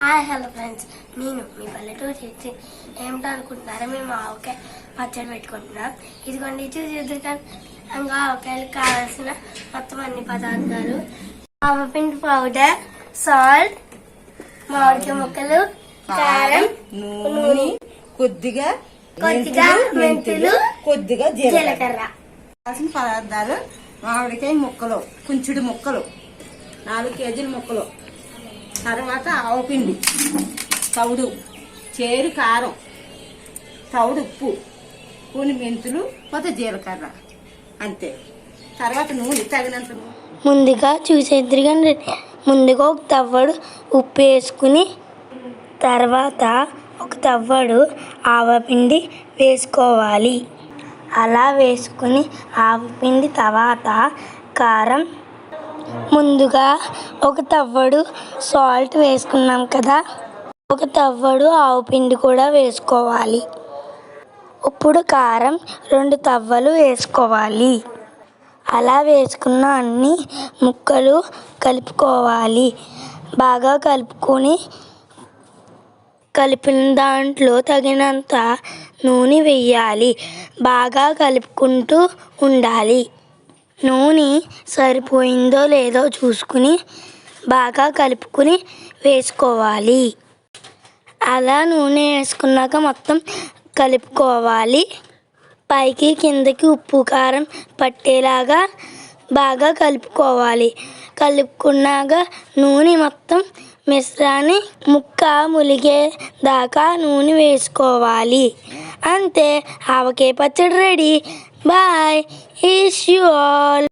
Hi hello friends. నేను మీ పల్లెటూరు చేసి ఏమిటో అనుకుంటున్నారా? మేము ఆవకాయ పచ్చడి పెట్టుకుంటున్నాం. ఇదిగోండి చూసి ఎదురుకాని ఇంకా ఆవకాయలకు కావాల్సిన మొత్తం అన్ని పదార్థాలు. ఆవపిండి పౌడర్ సాల్ట్ మామిడికాయ ముక్కలు కారం నూనె కొద్దిగా కొద్దిగా మెంతులు కొద్దిగా జీలకర్ర. జీలకర్ర. కావాల్సిన పదార్థాలు మామిడికాయ ముక్కలు కుంచుడు ముక్కలు నాలుగు కేజీల ముక్కలు. తర్వాత ఆవపిండి తౌడు చేరు కారం తౌడు ఉప్పు కొన్ని మెంతులు కొత్త జీలకర్ర అంతే. తర్వాత నూనె తగినంత ముందుగా ముందుగా చూసేద్దరికండి ముందుగా ఒక తవ్వడు ఉప్పు వేసుకుని తర్వాత ఒక తవ్వడు ఆవపిండి వేసుకోవాలి. అలా వేసుకుని ఆవపిండి తర్వాత కారం ముందుగా ఒక తవ్వడు సాల్ట్ వేసుకున్నాం కదా. ఒక తవ్వడు ఆవపిండి కూడా వేసుకోవాలి. ఇప్పుడు కారం రెండు తవ్వలు వేసుకోవాలి. అలా వేసుకున్న అన్ని ముక్కలు కలుపుకోవాలి. బాగా కలుపుకొని కలిపిన దాంట్లో తగినంత నూనె వెయ్యాలి బాగా కలుపుకుంటూ ఉండాలి. నూనె సరిపోయిందో లేదో చూసుకుని బాగా కలుపుకుని వేసుకోవాలి. అలా నూనె వేసుకున్నాక మొత్తం కలుపుకోవాలి. పైకి కిందకి ఉప్పు కారం పట్టేలాగా బాగా కలుపుకోవాలి. కలుపుకున్నాక నూనె మొత్తం మిశ్రాన్ని ముక్క ములిగే దాకా నూనె వేసుకోవాలి. అంతే ఆవకాయ పచ్చడి ready bye is you all